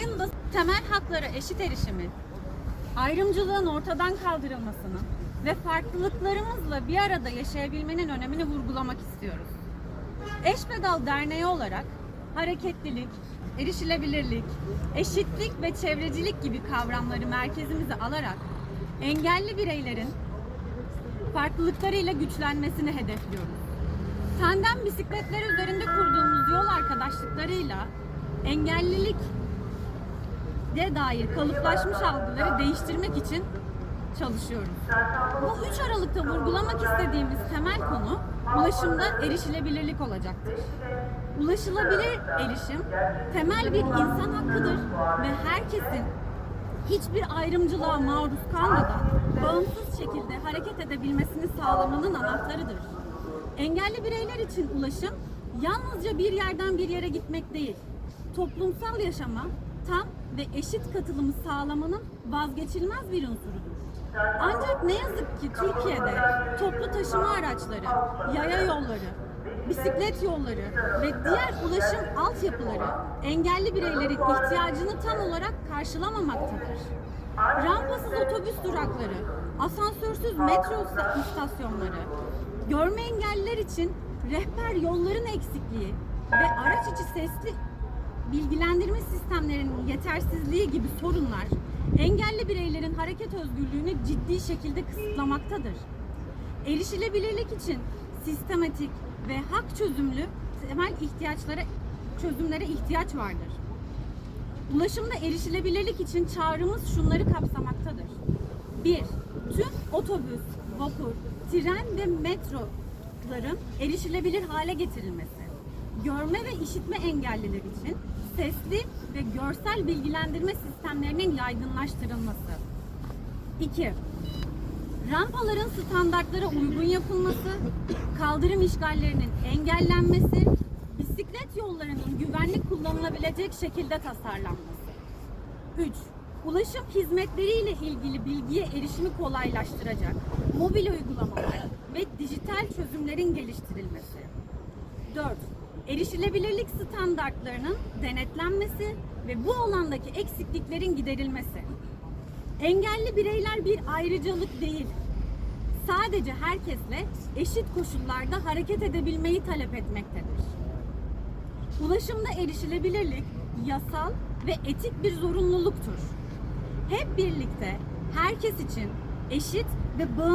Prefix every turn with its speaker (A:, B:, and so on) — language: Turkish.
A: ayında temel haklara eşit erişimin, ayrımcılığın ortadan kaldırılmasını ve farklılıklarımızla bir arada yaşayabilmenin önemini vurgulamak istiyoruz. Eşbedal Derneği olarak hareketlilik, erişilebilirlik, eşitlik ve çevrecilik gibi kavramları merkezimize alarak engelli bireylerin farklılıklarıyla güçlenmesini hedefliyoruz. Tandem bisikletler üzerinde kurduğumuz yol arkadaşlıklarıyla engellilik de dair kalıplaşmış algıları değiştirmek için çalışıyoruz. Bu 3 Aralık'ta vurgulamak istediğimiz temel konu ulaşımda erişilebilirlik olacaktır. Ulaşılabilir erişim temel bir insan hakkıdır ve herkesin hiçbir ayrımcılığa maruz kalmadan bağımsız şekilde hareket edebilmesini sağlamanın anahtarıdır. Engelli bireyler için ulaşım yalnızca bir yerden bir yere gitmek değil, toplumsal yaşama tam ve eşit katılımı sağlamanın vazgeçilmez bir unsurudur. Ancak ne yazık ki Türkiye'de toplu taşıma araçları, yaya yolları, bisiklet yolları ve diğer ulaşım altyapıları engelli bireylerin ihtiyacını tam olarak karşılamamaktadır. Rampasız otobüs durakları, asansörsüz metro istasyonları, görme engelliler için rehber yolların eksikliği ve araç içi sesli bilgilendirme sistemlerinin yetersizliği gibi sorunlar engelli bireylerin hareket özgürlüğünü ciddi şekilde kısıtlamaktadır. Erişilebilirlik için sistematik ve hak çözümlü temel ihtiyaçlara çözümlere ihtiyaç vardır. Ulaşımda erişilebilirlik için çağrımız şunları kapsamaktadır. 1. Tüm otobüs, vapur, tren ve metroların erişilebilir hale getirilmesi. Görme ve işitme engelliler için sesli ve görsel bilgilendirme sistemlerinin yaygınlaştırılması. 2. Rampaların standartlara uygun yapılması, kaldırım işgallerinin engellenmesi, bisiklet yollarının güvenli kullanılabilecek şekilde tasarlanması. 3. Ulaşım hizmetleriyle ilgili bilgiye erişimi kolaylaştıracak mobil uygulamalar ve dijital çözümlerin geliştirilmesi. 4. Erişilebilirlik standartlarının denetlenmesi ve bu alandaki eksikliklerin giderilmesi. Engelli bireyler bir ayrıcalık değil. Sadece herkesle eşit koşullarda hareket edebilmeyi talep etmektedir. Ulaşımda erişilebilirlik yasal ve etik bir zorunluluktur. Hep birlikte herkes için eşit ve bağımsız